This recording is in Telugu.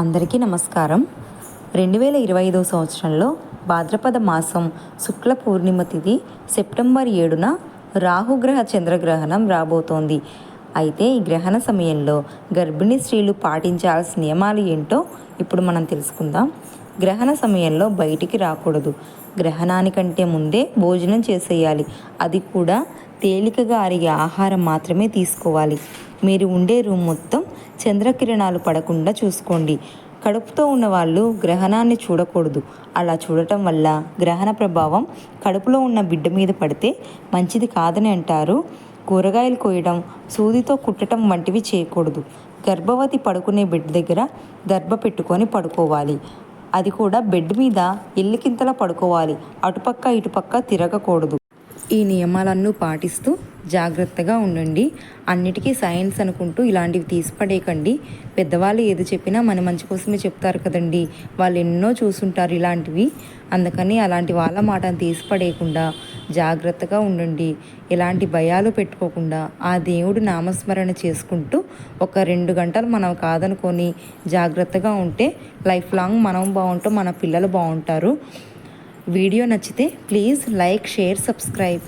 అందరికీ నమస్కారం. రెండు వేల ఇరవై ఐదో సంవత్సరంలో భాద్రపద మాసం శుక్ల పూర్ణిమ తిథి సెప్టెంబర్ ఏడున రాహుగ్రహ చంద్రగ్రహణం రాబోతోంది. అయితే ఈ గ్రహణ సమయంలో గర్భిణీ స్త్రీలు పాటించాల్సిన నియమాలు ఏంటో ఇప్పుడు మనం తెలుసుకుందాం. గ్రహణ సమయంలో బయటికి రాకూడదు. గ్రహణానికంటే ముందే భోజనం చేసేయాలి. అది కూడా తేలికగా అరిగే ఆహారం మాత్రమే తీసుకోవాలి. మీరు ఉండే రూమ్ మొత్తం చంద్రకిరణాలు పడకుండా చూసుకోండి. కడుపుతో ఉన్న వాళ్ళు గ్రహణాన్ని చూడకూడదు. అలా చూడటం వల్ల గ్రహణ ప్రభావం కడుపులో ఉన్న బిడ్డ మీద పడితే మంచిది కాదని అంటారు. కూరగాయలు కోయడం సూదితో కుట్టడం వంటివి చేయకూడదు. గర్భవతి పడుకునే బిడ్డ దగ్గర దర్భ పెట్టుకొని పడుకోవాలి. అది కూడా బెడ్ మీద ఎల్లికింతలా పడుకోవాలి. అటుపక్క ఇటుపక్క తిరగకూడదు. ఈ నియమాలన్నీ పాటిస్తూ జాగ్రత్తగా ఉండండి. అన్నిటికీ సైన్స్ అనుకుంటూ ఇలాంటివి తీసిపడేయకండి పెద్దవాళ్ళు ఏది చెప్పినా మన మంచి కోసమే చెప్తారు కదండి. వాళ్ళు ఎన్నో చూసుంటారు ఇలాంటివి. అందుకని అలాంటి వాళ్ళ మాటను తీసిపడేయకుండా జాగ్రత్తగా ఉండండి. ఎలాంటి భయాలు పెట్టుకోకుండా ఆ దేవుడు నామస్మరణ చేసుకుంటూ ఒక రెండు గంటలు మనం కాదనుకొని జాగ్రత్తగా ఉంటే లైఫ్ లాంగ్ మనం బాగుంటాం మన పిల్లలు బాగుంటారు. వీడియో నచ్చితే ప్లీజ్ లైక్ షేర్ సబ్స్క్రైబ్.